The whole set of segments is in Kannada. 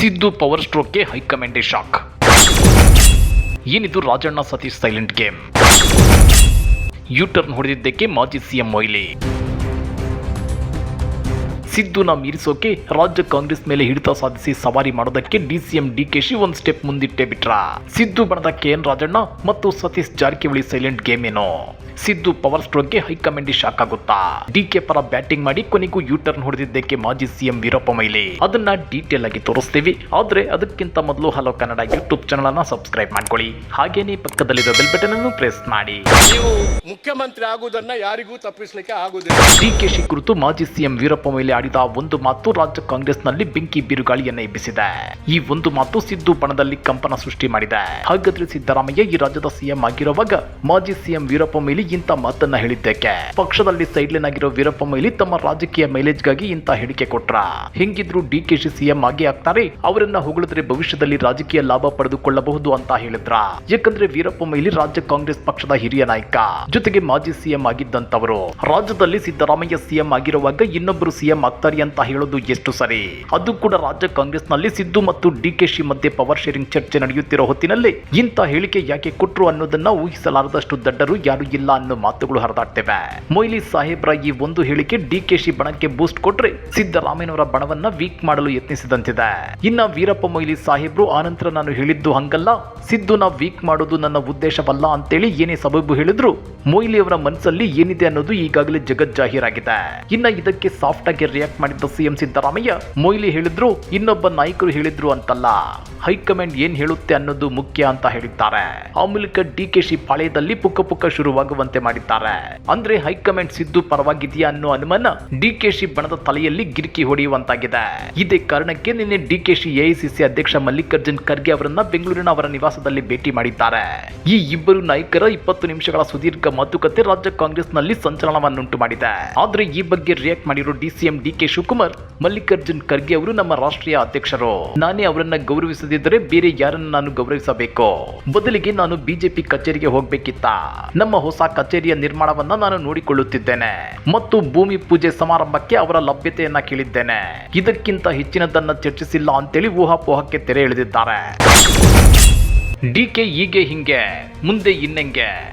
ಸಿದ್ದು ಪವರ್ ಸ್ಟ್ರೋಕ್ಗೆ ಹೈಕಮಾಂಡೇ ಶಾಕ್. ಏನಿದು Rajanna Satish silent game U turn ಹೊಡೆದಿದ್ದಕ್ಕೆ ಮಾಜಿ ಸಿಎಂ ಮೊಯ್ಲಿ ಸಿದ್ದುನ ಮೀರಿಸೋಕೆ ರಾಜ್ಯ ಕಾಂಗ್ರೆಸ್ ಮೇಲೆ ಹಿಡಿತ ಸಾಧಿಸಿ ಸವಾರಿ ಮಾಡೋದಕ್ಕೆ ಡಿಸಿಎಂ ಡಿಕೆಶಿ ಒಂದ್ ಸ್ಟೆಪ್ ಮುಂದಿಟ್ಟೆ ಬಿಟ್ರ. ಸಿದ್ದು ಬಣದ ಕೆಎನ್ ರಾಜಣ್ಣ ಮತ್ತು ಸತೀಶ್ ಜಾರಕಿಹೊಳಿ ಸೈಲೆಂಟ್ ಗೇಮ್ ಏನೋ ಸಿದ್ದು ಪವರ್ ಸ್ಟ್ರೋಕ್ಗೆ ಹೈಕಮಾಂಡ್ ಶಾಕ್ ಆಗುತ್ತಾ? ಡಿಕೆ ಪರ ಬ್ಯಾಟಿಂಗ್ ಮಾಡಿ ಕೊನೆಗೂ ಯೂಟರ್ನ್ ಹೊಡೆದಿದ್ದಕ್ಕೆ ಮಾಜಿ ಸಿಎಂ ವೀರಪ್ಪ ಮೊಯ್ಲಿ. ಅದನ್ನ ಡೀಟೇಲ್ ಆಗಿ ತೋರಿಸ್ತೀವಿ. ಆದ್ರೆ ಅದಕ್ಕಿಂತ ಮೊದಲು ಹಲೋ ಕನ್ನಡ ಯೂಟ್ಯೂಬ್ ಚಾನಲ್ ಅನ್ನ ಸಬ್ಸ್ಕ್ರೈಬ್ ಮಾಡ್ಕೊಳ್ಳಿ. ಹಾಗೇನೇ ಪಕ್ಕದಲ್ಲಿರೋ ಬೆಲ್ ಬಟನ್ ಅನ್ನು ಪ್ರೆಸ್ ಮಾಡಿ. ನೀವು ಮುಖ್ಯಮಂತ್ರಿ ಆಗುವುದನ್ನ ಯಾರಿಗೂ ತಪ್ಪಿಸಲಿಕ್ಕೆ ಆಗುದಿಲ್ಲ ಡಿಕೆಶಿ ಕುರಿತು ಮಾಜಿ ಸಿಎಂ ವೀರಪ್ಪ ಮೊಯ್ಲಿ ಆಡಿದ ಒಂದು ಮಾತು ರಾಜ್ಯ ಕಾಂಗ್ರೆಸ್ನಲ್ಲಿ ಬೆಂಕಿ ಬಿರುಗಾಳಿಯನ್ನ ಎಬ್ಬಿಸಿದೆ. ಈ ಒಂದು ಮಾತು ಸಿದ್ದು ಬಣದಲ್ಲಿ ಕಂಪನ ಸೃಷ್ಟಿ ಮಾಡಿದೆ. ಹಾಗಾದ್ರೆ ಸಿದ್ದರಾಮಯ್ಯ ಈ ರಾಜ್ಯದ ಸಿಎಂ ಆಗಿರುವಾಗ ಮಾಜಿ ಸಿಎಂ ವೀರಪ್ಪ ಮೊಯ್ಲಿ ಇಂಥ ಮಾತನ್ನ ಹೇಳಿದ್ದಕ್ಕೆ? ಪಕ್ಷದಲ್ಲಿ ಸೈಡ್ಲೈನ್ ಆಗಿರೋ ವೀರಪ್ಪ ಮೊಯ್ಲಿ ತಮ್ಮ ರಾಜಕೀಯ ಮೈಲೇಜ್ಗಾಗಿ ಇಂಥ ಹೇಳಿಕೆ ಕೊಟ್ರ? ಹೆಂಗಿದ್ರು ಡಿಕೆಶಿ ಸಿಎಂ ಆಗಿ ಆಗ್ತಾರೆ, ಅವರನ್ನ ಹೊಗಳಿದ್ರೆ ಭವಿಷ್ಯದಲ್ಲಿ ರಾಜಕೀಯ ಲಾಭ ಪಡೆದುಕೊಳ್ಳಬಹುದು ಅಂತ ಹೇಳಿದ್ರ? ಯಾಕಂದ್ರೆ ವೀರಪ್ಪ ಮೊಯ್ಲಿ ರಾಜ್ಯ ಕಾಂಗ್ರೆಸ್ ಪಕ್ಷದ ಹಿರಿಯ ನಾಯಕ, ಜೊತೆಗೆ ಮಾಜಿ ಸಿಎಂ ಆಗಿದ್ದಂತವರು ರಾಜ್ಯದಲ್ಲಿ ಸಿದ್ದರಾಮಯ್ಯ ಸಿಎಂ ಆಗಿರುವಾಗ ಇನ್ನೊಬ್ಬರು ಸಿಎಂ ಆಗ್ತಾರೆ ಅಂತ ಹೇಳೋದು ಎಷ್ಟು ಸರಿ? ಅದು ಕೂಡ ರಾಜ್ಯ ಕಾಂಗ್ರೆಸ್ನಲ್ಲಿ ಸಿದ್ದು ಮತ್ತು ಡಿ ಕೆ ಶಿ ಮಧ್ಯೆ ಪವರ್ ಶೇರಿಂಗ್ ಚರ್ಚೆ ನಡೆಯುತ್ತಿರೋ ಹೊತ್ತಿನಲ್ಲಿ ಇಂಥ ಹೇಳಿಕೆ ಯಾಕೆ ಕೊಟ್ರು ಅನ್ನೋದನ್ನ ಊಹಿಸಲಾರದಷ್ಟು ದಡ್ಡರು ಯಾರು ಇಲ್ಲ ಅನ್ನೋ ಮಾತುಗಳು ಹರಿದಾಡ್ತೇವೆ. ಮೊಯ್ಲಿ ಸಾಹೇಬ್ರ ಈ ಒಂದು ಹೇಳಿಕೆ ಡಿ ಕೆ ಶಿ ಬಣಕ್ಕೆ ಬೂಸ್ಟ್ ಕೊಟ್ರೆ ಸಿದ್ದರಾಮಯ್ಯನವರ ಬಣವನ್ನ ವೀಕ್ ಮಾಡಲು ಯತ್ನಿಸಿದಂತಿದೆ. ಇನ್ನ ವೀರಪ್ಪ ಮೊಯ್ಲಿ ಸಾಹೇಬ್ರು ಆನಂತರ ನಾನು ಹೇಳಿದ್ದು ಹಂಗಲ್ಲ. ಸಿದ್ದುನ ವೀಕ್ ಮಾಡೋದು ನನ್ನ ಉದ್ದೇಶವಲ್ಲ ಅಂತೇಳಿ ಏನೇ ಸಬಬು ಹೇಳಿದ್ರು ಮೊಯ್ಲಿ ಅವರ ಮನಸ್ಸಲ್ಲಿ ಏನಿದೆ ಅನ್ನೋದು ಈಗಾಗಲೇ ಜಗಜ್ಜಾಹೀರಾಗಿದೆ. ಇನ್ನ ಇದಕ್ಕೆ ಸಾಫ್ಟ್ ಆಗಿ ರಿಯಾಕ್ಟ್ ಮಾಡಿದ್ದ ಸಿಎಂ ಸಿದ್ದರಾಮಯ್ಯ. ಮೊಯ್ಲಿ ಹೇಳಿದ್ರು, ಇನ್ನೊಬ್ಬ ನಾಯಕರು ಹೇಳಿದ್ರು ಅಂತಲ್ಲ. ಹೈಕಮಾಂಡ್ ಏನ್ ಹೇಳುತ್ತೆ ಅನ್ನೋದು ಮುಖ್ಯ ಅಂತ ಹೇಳಿದ್ದಾರೆ. ಆ ಮೂಲಕ ಡಿಕೆಶಿ ಪಾಳ್ಯದಲ್ಲಿ ಪುಕ್ಕ ಪುಕ್ಕ ಶುರುವಾಗುವಂತೆ ಮಾಡಿದ್ದಾರೆ. ಅಂದ್ರೆ ಹೈಕಮಾಂಡ್ ಸಿದ್ದು ಪರವಾಗಿದೆಯಾ ಅನ್ನೋ ಅನುಮಾನ ಡಿಕೆಶಿ ಬಣದ ತಲೆಯಲ್ಲಿ ಗಿರಿಕಿ ಹೊಡೆಯುವಂತಾಗಿದೆ. ಇದೇ ಕಾರಣಕ್ಕೆ ನಿನ್ನೆ ಡಿಕೆಶಿ ಎಐಸಿಸಿ ಅಧ್ಯಕ್ಷ ಮಲ್ಲಿಕಾರ್ಜುನ್ ಖರ್ಗೆ ಅವರನ್ನ ಬೆಂಗಳೂರಿನ ಅವರ ನಿವಾಸದಲ್ಲಿ ಭೇಟಿ ಮಾಡಿದ್ದಾರೆ. ಈ ಇಬ್ಬರು ನಾಯಕರ ಇಪ್ಪತ್ತು ನಿಮಿಷಗಳ ಸುದೀರ್ಘ ಮಾತುಕತೆ ರಾಜ್ಯ ಕಾಂಗ್ರೆಸ್ನಲ್ಲಿ ಸಂಚಲನವನ್ನುಂಟು ಮಾಡಿದೆ. ಆದ್ರೆ ಈ ಬಗ್ಗೆ ರಿಯಾಕ್ಟ್ ಮಾಡಿರೋ ಡಿಸಿಎಂ ಡಿಕೆ ಶಿವಕುಮಾರ್, ಮಲ್ಲಿಕಾರ್ಜುನ್ ಖರ್ಗೆ ಅವರು ನಮ್ಮ ರಾಷ್ಟ್ರೀಯ ಅಧ್ಯಕ್ಷರು. ನಾನೇ ಅವರನ್ನ ಗೌರವಿಸದಿದ್ದರೆ ಬೇರೆ ಯಾರನ್ನ ನಾನು ಗೌರವಿಸಬೇಕು? ಬದಲಿಗೆ ನಾನು ಬಿಜೆಪಿ ಕಚೇರಿಗೆ ಹೋಗ್ಬೇಕಿತ್ತ? ನಮ್ಮ ಹೊಸ ಕಚೇರಿಯ ನಿರ್ಮಾಣವನ್ನ ನಾನು ನೋಡಿಕೊಳ್ಳುತ್ತಿದ್ದೇನೆ. ಮತ್ತು ಭೂಮಿ ಪೂಜೆ ಸಮಾರಂಭಕ್ಕೆ ಅವರ ಲಭ್ಯತೆಯನ್ನ ಕೇಳಿದ್ದೇನೆ. ಇದಕ್ಕಿಂತ ಹೆಚ್ಚಿನದನ್ನ ಚರ್ಚಿಸಿಲ್ಲ ಅಂತೇಳಿ ಊಹಾಪೋಹಕ್ಕೆ ತೆರೆ ಎಳೆದಿದ್ದಾರೆ. ಡಿಕೆ ಹೀಗೆ ಹಿಂಗೆ, ಮುಂದೆ ಇನ್ನೆಂಗೆ?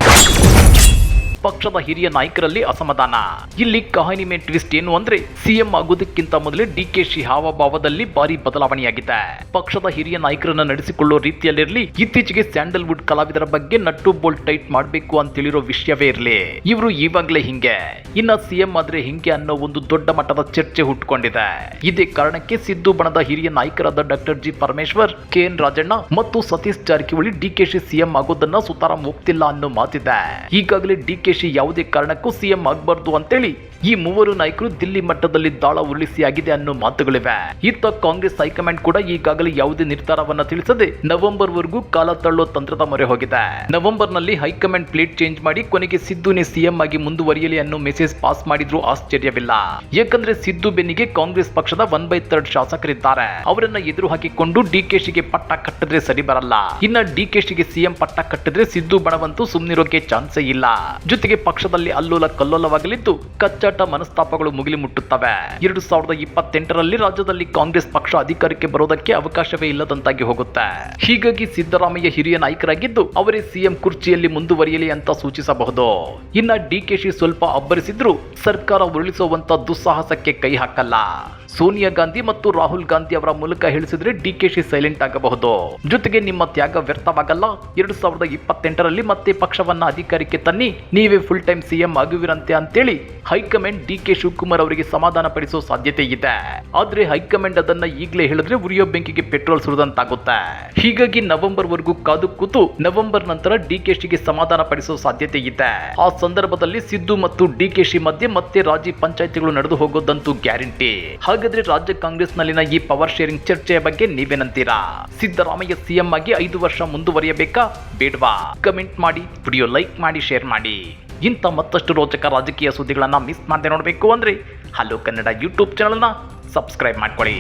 ಪಕ್ಷದ ಹಿರಿಯ ನಾಯಕರಲ್ಲಿ ಅಸಮಾಧಾನ. ಇಲ್ಲಿ ಕಹಾನಿ ಮೇ ಟ್ವಿಸ್ಟ್ ಏನು ಅಂದ್ರೆ, ಸಿಎಂ ಆಗೋದಕ್ಕಿಂತ ಮೊದಲೇ ಡಿಕೆಶಿ ಹಾವಭಾವದಲ್ಲಿ ಭಾರಿ ಬದಲಾವಣೆಯಾಗಿದೆ. ಪಕ್ಷದ ಹಿರಿಯ ನಾಯಕರನ್ನ ನಡೆಸಿಕೊಳ್ಳೋ ರೀತಿಯಲ್ಲಿರಲಿ, ಇತ್ತೀಚೆಗೆ ಸ್ಯಾಂಡಲ್ವುಡ್ ಕಲಾವಿದರ ಬಗ್ಗೆ ನಟ್ಟು ಬೋಲ್ಟ್ ಟೈಟ್ ಮಾಡಬೇಕು ಅಂತೇಳಿರೋ ವಿಷಯವೇ ಇರಲಿ. ಇವರು ಈವಾಗ್ಲೇ ಹಿಂಗೆ. ಇನ್ನ ಸಿಎಂ ಆದ್ರೆ ಹಿಂಗೆ ಅನ್ನೋ ಒಂದು ದೊಡ್ಡ ಮಟ್ಟದ ಚರ್ಚೆ ಹುಟ್ಟುಕೊಂಡಿದೆ ಇದೇ ಕಾರಣಕ್ಕೆ ಸಿದ್ದು ಬಣದ ಹಿರಿಯ ನಾಯಕರಾದ doctor G Parameshwar, K N Rajanna ಮತ್ತು ಸತೀಶ್ ಜಾರಕಿಹೊಳಿ ಡಿಕೆಶಿ ಸಿಎಂ ಆಗೋದನ್ನ ಸುತಾರಾಮ್ ಒಪ್ತಿಲ್ಲ ಅನ್ನೋ ಮಾತಿದೆ. ಈಗಾಗಲೇ ಡಿಕೆಶಿ ಯಾವುದೇ ಕಾರಣಕ್ಕೂ ಸಿಎಂ ಆಗಬಾರ್ದು ಅಂತೇಳಿ ಈ ಮೂವರು ನಾಯಕರು ದಿಲ್ಲಿ ಮಟ್ಟದಲ್ಲಿ ದಾಳ ಉರುಳಿಸಿಯಾಗಿದೆ ಅನ್ನೋ ಮಾತುಗಳಿವೆ. ಇತ್ತ ಕಾಂಗ್ರೆಸ್ ಹೈಕಮಾಂಡ್ ಕೂಡ ಈಗಾಗಲೇ ಯಾವುದೇ ನಿರ್ಧಾರವನ್ನ ತಿಳಿಸದೆ ನವೆಂಬರ್ ವರೆಗೂ ಕಾಲ ತಳ್ಳೋ ತಂತ್ರದ ಮೊರೆ ಹೋಗಿದೆ. ನವೆಂಬರ್ನಲ್ಲಿ ಹೈಕಮಾಂಡ್ ಪ್ಲೇಟ್ ಚೇಂಜ್ ಮಾಡಿ ಕೊನೆಗೆ ಸಿದ್ದುನೇ ಸಿಎಂ ಆಗಿ ಮುಂದುವರಿಯಲಿ ಅನ್ನೋ ಮೆಸೇಜ್ ಪಾಸ್ ಮಾಡಿದ್ರು ಆಶ್ಚರ್ಯವಿಲ್ಲ. ಯಾಕಂದ್ರೆ ಸಿದ್ದು ಬೆನ್ನಿಗೆ ಕಾಂಗ್ರೆಸ್ ಪಕ್ಷದ ಒನ್ ಬೈ ತರ್ಡ್ ಶಾಸಕರಿದ್ದಾರೆ. ಅವರನ್ನ ಎದುರು ಹಾಕಿಕೊಂಡು ಡಿಕೆಶಿಗೆ ಪಟ್ಟ ಕಟ್ಟಿದ್ರೆ ಸರಿ ಬರಲ್ಲ. ಇನ್ನ ಡಿಕೆಶಿಗೆ ಸಿಎಂ ಪಟ್ಟ ಕಟ್ಟಿದ್ರೆ ಸಿದ್ದು ಬಣವಂತೂ ಸುಮ್ನಿರೋಕೆ ಚಾನ್ಸೇ ಇಲ್ಲ. ಜೊತೆಗೆ ಪಕ್ಷದಲ್ಲಿ ಅಲ್ಲೋಲ ಕಲ್ಲೋಲವಾಗಲಿದ್ದು ಕಚ್ಚಾಟ ಮನಸ್ತಾಪಗಳು ಮುಗಿಲಿ ಮುಟ್ಟುತ್ತವೆ. ಎರಡು ಸಾವಿರದ ಇಪ್ಪತ್ತೆಂಟರಲ್ಲಿ ರಾಜ್ಯದಲ್ಲಿ ಕಾಂಗ್ರೆಸ್ ಪಕ್ಷ ಅಧಿಕಾರಕ್ಕೆ ಬರೋದಕ್ಕೆ ಅವಕಾಶವೇ ಇಲ್ಲದಂತಾಗಿ ಹೋಗುತ್ತೆ. ಹೀಗಾಗಿ ಸಿದ್ದರಾಮಯ್ಯ ಹಿರಿಯ ನಾಯಕರಾಗಿದ್ದು, ಅವರೇ ಸಿಎಂ ಕುರ್ಚಿಯಲ್ಲಿ ಮುಂದುವರಿಯಲಿ ಅಂತ ಸೂಚಿಸಬಹುದು. ಇನ್ನ ಡಿಕೆಶಿ ಸ್ವಲ್ಪ ಅಬ್ಬರಿಸಿದ್ರು ಸರ್ಕಾರ ಉರುಳಿಸುವಂತ ದುಸ್ಸಾಹಸಕ್ಕೆ ಕೈ ಹಾಕಲ್ಲ. ಸೋನಿಯಾ ಗಾಂಧಿ ಮತ್ತು ರಾಹುಲ್ ಗಾಂಧಿ ಅವರ ಮೂಲಕ ಹೇಳಿಸಿದ್ರೆ ಡಿಕೆಶಿ ಸೈಲೆಂಟ್ ಆಗಬಹುದು. ಜೊತೆಗೆ ನಿಮ್ಮ ತ್ಯಾಗ ವ್ಯರ್ಥವಾಗಲ್ಲ. ಎರಡು ಸಾವಿರದ ಇಪ್ಪತ್ತೆಂಟರಲ್ಲಿ ಮತ್ತೆ ಪಕ್ಷವನ್ನ ಅಧಿಕಾರಕ್ಕೆ ತನ್ನಿ. ನೀವೇ ಫುಲ್ ಟೈಮ್ ಸಿಎಂ ಆಗುವಿರಂತೆ ಅಂತೇಳಿ ಹೈಕಮಾಂಡ್ ಡಿಕೆ ಶಿವಕುಮಾರ್ ಅವರಿಗೆ ಸಮಾಧಾನ ಪಡಿಸೋ ಸಾಧ್ಯತೆ ಇದೆ. ಆದ್ರೆ ಹೈಕಮಾಂಡ್ ಅದನ್ನ ಈಗಲೇ ಹೇಳಿದ್ರೆ ಉರಿಯೋ ಬೆಂಕಿಗೆ ಪೆಟ್ರೋಲ್ ಸುರಿದಂತಾಗುತ್ತೆ. ಹೀಗಾಗಿ ನವೆಂಬರ್ ವರೆಗೂ ಕಾದು ಕೂತು ನವೆಂಬರ್ ನಂತರ ಡಿಕೆಶಿಗೆ ಸಮಾಧಾನ ಪಡಿಸೋ ಸಾಧ್ಯತೆ ಇದೆ. ಆ ಸಂದರ್ಭದಲ್ಲಿ ಸಿದ್ದು ಮತ್ತು ಡಿಕೆಶಿ ಮಧ್ಯೆ ಮತ್ತೆ ರಾಜಿ ಪಂಚಾಯಿತಿಗಳು ನಡೆದು ಹೋಗೋದಂತೂ ಗ್ಯಾರಂಟಿ. ಹಾಗಾದ್ರೆ ರಾಜ್ಯ ಕಾಂಗ್ರೆಸ್ನಲ್ಲಿನ ಈ ಪವರ್ ಶೇರಿಂಗ್ ಚರ್ಚೆಯ ಬಗ್ಗೆ ನೀವೇನಂತೀರಾ? ಸಿದ್ದರಾಮಯ್ಯ ಸಿಎಂ ಆಗಿ ಐದು ವರ್ಷ ಮುಂದುವರಿಯಬೇಕಾ? ಬೇಡವಾ? ಕಮೆಂಟ್ ಮಾಡಿ ವಿಡಿಯೋ ಲೈಕ್ ಮಾಡಿ ಶೇರ್ ಮಾಡಿ. ಇಂಥ ಮತ್ತಷ್ಟು ರೋಚಕ ರಾಜಕೀಯ ಸುದ್ದಿಗಳನ್ನು ಮಿಸ್ ಮಾಡದೆ ನೋಡಬೇಕು ಅಂದ್ರೆ ಹಲೋ ಕನ್ನಡ ಯೂಟ್ಯೂಬ್ ಚಾನಲ್ನ ಸಬ್ಸ್ಕ್ರೈಬ್ ಮಾಡ್ಕೊಳ್ಳಿ.